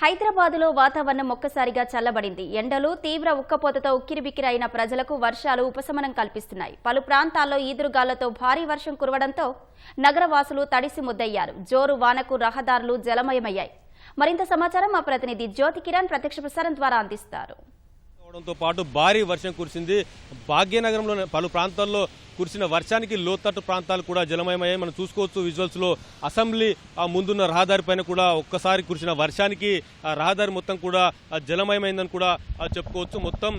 హైదరాబాదులో వాతావరణం ఒక్కసారిగా చల్లబడింది. ఎండలు తీవ్ర ఉక్కపోతతో ఉక్కిరిబిక్కిరి అయిన ప్రజలకు వర్షాలు ఉపశమనం కల్పిస్తున్నాయి. పలు ప్రాంతాల్లో ఈదురుగాళ్ళతో భారీ వర్షం కురవడంతో నగరవాసులు తడిసి ముద్దయ్యారు. జోరు వానకు రహదారులు జలమయమయ్యాయి. మరింత సమాచారం మా ప్రతినిధి జ్యోతి కిరణ్ ప్రత్యక్ష ప్రసారం ద్వారా అందిస్తారు. అవడంతో పాటు భారీ వర్షం కురిసింది. భాగ్యనగరంలో పలు ప్రాంతాల్లో కురిసిన వర్షానికి లోతట్టు ప్రాంతాలు కూడా జలమయమయ్యాయి. మనం చూసుకోవచ్చు విజువల్స్లో అసెంబ్లీ ముందున్న రహదారి పైన కూడా ఒక్కసారి కురిసిన వర్షానికి ఆ రహదారి మొత్తం కూడా జలమయమైందని కూడా చెప్పుకోవచ్చు. మొత్తం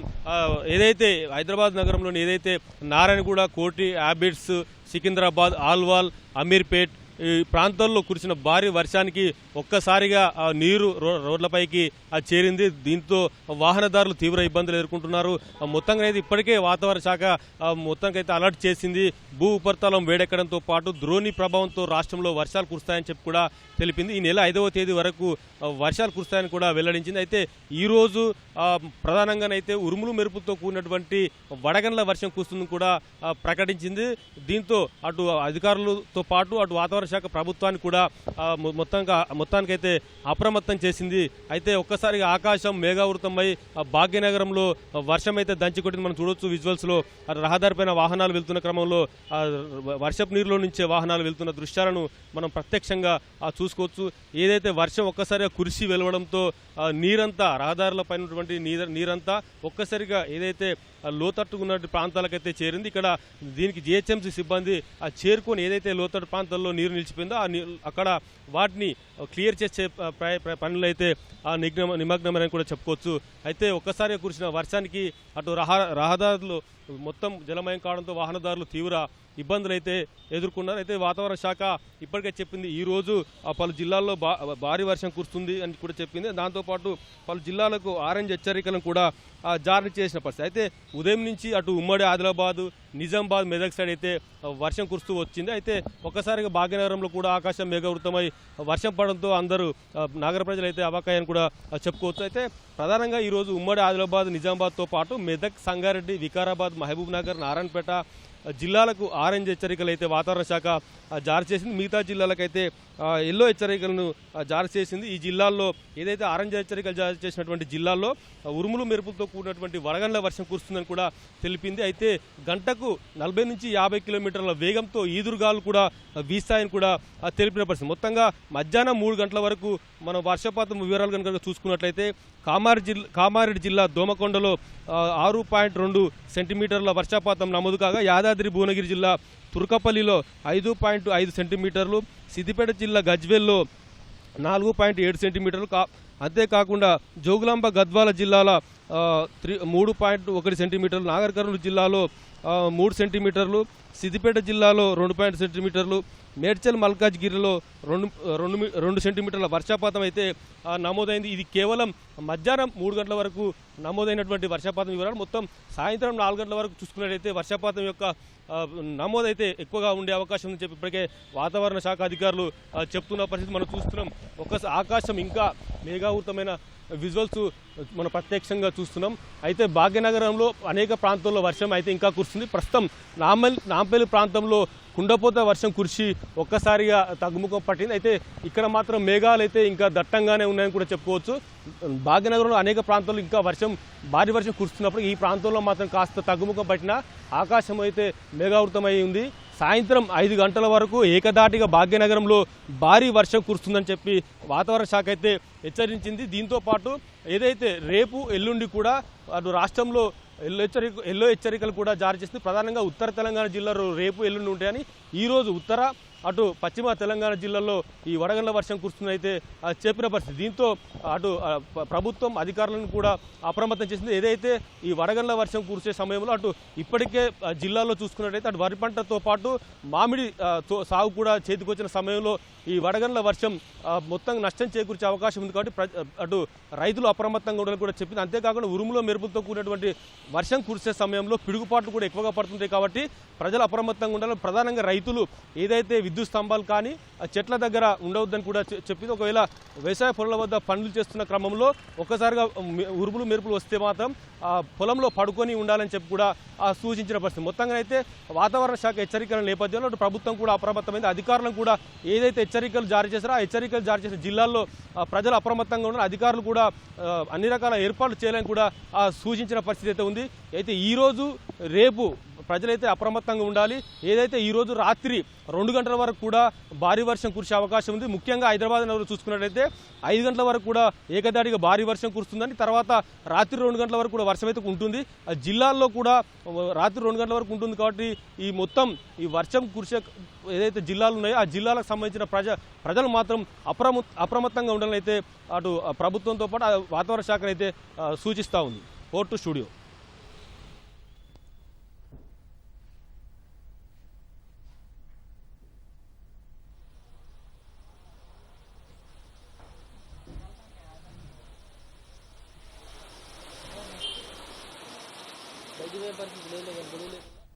ఏదైతే హైదరాబాద్ నగరంలోని ఏదైతే నారాయణగూడ కోటి హ్యాబిట్స్ సికింద్రాబాద్ ఆల్వాల్ అమీర్పేట్ ఈ ప్రాంతాల్లో కురిసిన భారీ వర్షానికి ఒక్కసారిగా నీరు రో- రోడ్లపైకి చేరింది. దీంతో వాహనదారులు తీవ్ర ఇబ్బందులు ఎదుర్కొంటున్నారు. మొత్తంగా అయితే ఇప్పటికే వాతావరణ శాఖ మొత్తంకైతే మొత్తంగా అయితే అలర్ట్ చేసింది. భూ ఉపరితలం వేడెక్కడంతో పాటు ద్రోణి ప్రభావంతో రాష్ట్రంలో వర్షాలు కురుస్తాయని చెప్పి కూడా తెలిపింది. ఈ నెల ఐదవ తేదీ వరకు వర్షాలు కురుస్తాయని కూడా వెల్లడించింది. అయితే ఈరోజు ప్రధానంగానైతే ఉరుములు మెరుపుతో కూడినటువంటి వడగండ్ల వర్షం కురుస్తుందని కూడా ప్రకటించింది. దీంతో అటు అధికారులతో పాటు అటు వాతావరణ శాఖ ప్రభుత్వాన్ని కూడా మొత్తంగా మొత్తానికైతే అప్రమత్తం చేసింది. అయితే ఒక్కసారిగా ఆకాశం మేఘావృతమై భాగ్యనగరంలో వర్షం అయితే దంచి కొట్టింది. మనం చూడొచ్చు విజువల్స్లో రహదారిపైన వాహనాలు వెళ్తున్న క్రమంలో వర్షపు నీరులో నుంచే వాహనాలు వెళ్తున్న దృశ్యాలను మనం ప్రత్యక్షంగా చూసుకోవచ్చు. ఏదైతే వర్షం ఒక్కసారిగా కురిసి వెలవడంతో నీరంతా రహదారుల ఉన్నటువంటి నీరంతా ఒక్కసారిగా ఏదైతే లోతట్టుకున్నటువంటి ప్రాంతాలకైతే చేరింది. ఇక్కడ దీనికి జిహెచ్ఎంసీ సిబ్బంది ఆ చేరుకొని ఏదైతే లోతట్టు ప్రాంతాల్లో నీరు నిలిచిపోయిందో ఆ అక్కడ వాటిని క్లియర్ చేసే పనులు అయితే ఆ నిగ్న నిమగ్నమని కూడా చెప్పుకోవచ్చు. అయితే ఒక్కసారిగా కురిసిన వర్షానికి అటు రహ రహదారులు మొత్తం జలమయం కావడంతో వాహనదారులు తీవ్ర ఇబ్బందులు అయితే ఎదుర్కొన్నారు. అయితే వాతావరణ శాఖ ఇప్పటికే చెప్పింది ఈ రోజు ఆ పలు జిల్లాల్లో బా భారీ వర్షం కురుస్తుంది అని కూడా చెప్పింది. దాంతోపాటు పలు జిల్లాలకు ఆరెంజ్ హెచ్చరికలను కూడా జారీ చేసిన పరిస్థితి. అయితే ఉదయం నుంచి అటు ఉమ్మడి ఆదిలాబాద్ నిజామాబాద్ మెదక్ సైడ్ అయితే వర్షం కురుస్తూ వచ్చింది. అయితే ఒక్కసారిగా భాగ్యనగరంలో కూడా ఆకాశం మేఘవృతమై వర్షం పడడంతో అందరూ నగర ప్రజలు అయితే అవాకాయని కూడా చెప్పుకోవచ్చు. అయితే ప్రధానంగా ఈరోజు ఉమ్మడి ఆదిలాబాద్ నిజామాబాద్తో పాటు మెదక్ సంగారెడ్డి వికారాబాద్ మహబూబ్ నగర్ నారాయణపేట జిల్లాలకు ఆరెంజ్ హెచ్చరికలు అయితే వాతావరణ శాఖ జారీ చేసింది. మిగతా జిల్లాలకైతే ఎల్లో హెచ్చరికలను జారీ చేసింది. ఈ జిల్లాల్లో ఏదైతే ఆరెంజ్ హెచ్చరికలు జారీ చేసినటువంటి జిల్లాల్లో ఉరుములు మెరుపులతో కూడినటువంటి వడగండ్ల వర్షం కురుస్తుందని కూడా తెలిపింది. అయితే గంటకు నలభై నుంచి యాభై కిలోమీటర్ల వేగంతో ఈదురుగాలు కూడా వీస్తాయని కూడా తెలిపిన పరిస్థితి. మొత్తంగా మధ్యాహ్నం మూడు గంటల వరకు మనం వర్షపాతం వివరాలు కనుక చూసుకున్నట్లయితే కామారెడ్డి జిల్లా కామారెడ్డి జిల్లా దోమకొండలో ఆరు పాయింట్ రెండు సెంటీమీటర్ల వర్షపాతం నమోదు కాగా యాదాద్రి భువనగిరి జిల్లా తుర్కపల్లిలో ఐదు పాయింట్ ఐదు సెంటీమీటర్లు సిద్దిపేట జిల్లా గజ్వేల్లో నాలుగు పాయింట్ ఏడు సెంటీమీటర్లు కా అంతేకాకుండా జోగులాంబ గద్వాల జిల్లాల త్రీ మూడు పాయింట్ ఒకటి సెంటీమీటర్లు నాగర్ కర్నూలు జిల్లాలో మూడు సెంటీమీటర్లు సిద్దిపేట జిల్లాలో రెండు పాయింట్ సెంటీమీటర్లు మేడ్చల్ మల్కాజ్గిరిలో రెండు రెండు రెండు సెంటీమీటర్ల వర్షపాతం అయితే నమోదైంది. ఇది కేవలం మధ్యాహ్నం మూడు గంటల వరకు నమోదైనటువంటి వర్షపాతం వివరాలు. మొత్తం సాయంత్రం నాలుగు గంటల వరకు చూసుకున్నట్లయితే వర్షపాతం యొక్క నమోదైతే ఎక్కువగా ఉండే అవకాశం ఉందని చెప్పి ఇప్పటికే వాతావరణ శాఖ అధికారులు చెప్తున్న పరిస్థితి మనం చూస్తున్నాం. ఒక ఆకాశం ఇంకా మేఘావృతమైన విజువల్స్ మనం ప్రత్యక్షంగా చూస్తున్నాం. అయితే భాగ్యనగరంలో అనేక ప్రాంతాల్లో వర్షం అయితే ఇంకా కురుస్తుంది. ప్రస్తుతం నాంపల్లి నాంపల్లి ప్రాంతంలో కుండపోత వర్షం కురిసి ఒక్కసారిగా తగ్గుముఖం పట్టింది. అయితే ఇక్కడ మాత్రం మేఘాలు అయితే ఇంకా దట్టంగానే ఉన్నాయని కూడా చెప్పుకోవచ్చు. భాగ్యనగరంలో అనేక ప్రాంతాల్లో ఇంకా వర్షం భారీ వర్షం కురుస్తున్నప్పుడు ఈ ప్రాంతంలో మాత్రం కాస్త తగ్గుముఖం పట్టిన ఆకాశం అయితే మేఘావృతమై ఉంది. సాయంత్రం ఐదు గంటల వరకు ఏకదాటిగా భాగ్యనగరంలో భారీ వర్షం కురుస్తుందని చెప్పి వాతావరణ శాఖ అయితే హెచ్చరించింది. దీంతో పాటు ఏదైతే రేపు ఎల్లుండి కూడా అటు రాష్ట్రంలో ఎల్లో హెచ్చరిక ఎల్లో హెచ్చరికలు కూడా జారీ చేస్తుంది ప్రధానంగా ఉత్తర తెలంగాణ జిల్లాలో రేపు ఎల్లుండి ఉంటాయని. ఈరోజు ఉత్తర అటు పశ్చిమ తెలంగాణ జిల్లాల్లో ఈ వడగండ్ల వర్షం కురుస్తుందైతే చెప్పిన పరిస్థితి. దీంతో అటు ప్రభుత్వం అధికారులను కూడా అప్రమత్తం చేసింది. ఏదైతే ఈ వడగండ్ల వర్షం కురిసే సమయంలో అటు ఇప్పటికే జిల్లాలో చూసుకున్నట్టయితే అటు వరి పంటతో పాటు మామిడి తో- సాగు కూడా చేతికొచ్చిన సమయంలో ఈ వడగండ్ల వర్షం మొత్తం నష్టం చేకూర్చే అవకాశం ఉంది కాబట్టి అటు రైతులు అప్రమత్తంగా ఉండాలని కూడా చెప్పింది. అంతేకాకుండా ఉరుములో మెరుపులతో కూడినటువంటి వర్షం కురిసే సమయంలో పిడుగుపాట్లు కూడా ఎక్కువగా పడుతుంటాయి కాబట్టి ప్రజలు అప్రమత్తంగా ఉండాలి. ప్రధానంగా రైతులు ఏదైతే విద్యుత్ విద్యుత్ స్తంభాలు కానీ చెట్ల దగ్గర ఉండవద్దని కూడా చెప్పింది. ఒకవేళ వ్యవసాయ పొలాల వద్ద పనులు చేస్తున్న క్రమంలో ఒక్కసారిగా ఉరుములు మెరుపులు వస్తే మాత్రం పొలంలో పడుకొని ఉండాలని చెప్పి కూడా సూచించిన పరిస్థితి. మొత్తంగా అయితే వాతావరణ శాఖ హెచ్చరికల నేపథ్యంలో అటు ప్రభుత్వం కూడా అప్రమత్తమైంది. అధికారులను కూడా ఏదైతే హెచ్చరికలు జారీ చేశారో ఆ హెచ్చరికలు జారీ చేసిన జిల్లాల్లో ప్రజలు అప్రమత్తంగా ఉన్నారు అధికారులు కూడా అన్ని రకాల ఏర్పాట్లు చేయాలని కూడా సూచించిన పరిస్థితి అయితే ఉంది. అయితే ఈరోజు రేపు ప్రజలైతే అప్రమత్తంగా ఉండాలి. ఏదైతే ఈ రోజు రాత్రి రెండు గంటల వరకు కూడా భారీ వర్షం కురిసే అవకాశం ఉంది. ముఖ్యంగా హైదరాబాద్ నగరం చూసుకున్నట్లయితే ఐదు గంటల వరకు కూడా ఏకదాటిగా భారీ వర్షం కురుస్తుందని తర్వాత రాత్రి రెండు గంటల వరకు కూడా వర్షం అయితే ఉంటుంది. ఆ జిల్లాల్లో కూడా రాత్రి రెండు గంటల వరకు ఉంటుంది కాబట్టి ఈ మొత్తం ఈ వర్షం కురిసే ఏదైతే జిల్లాలు ఉన్నాయో ఆ జిల్లాలకు సంబంధించిన ప్రజ ప్రజలు మాత్రం అప్రమ అప్రమత్తంగా ఉండాలని అయితే అటు ప్రభుత్వంతో పాటు వాతావరణ శాఖ అయితే సూచిస్తూ ఉంది. Port studio.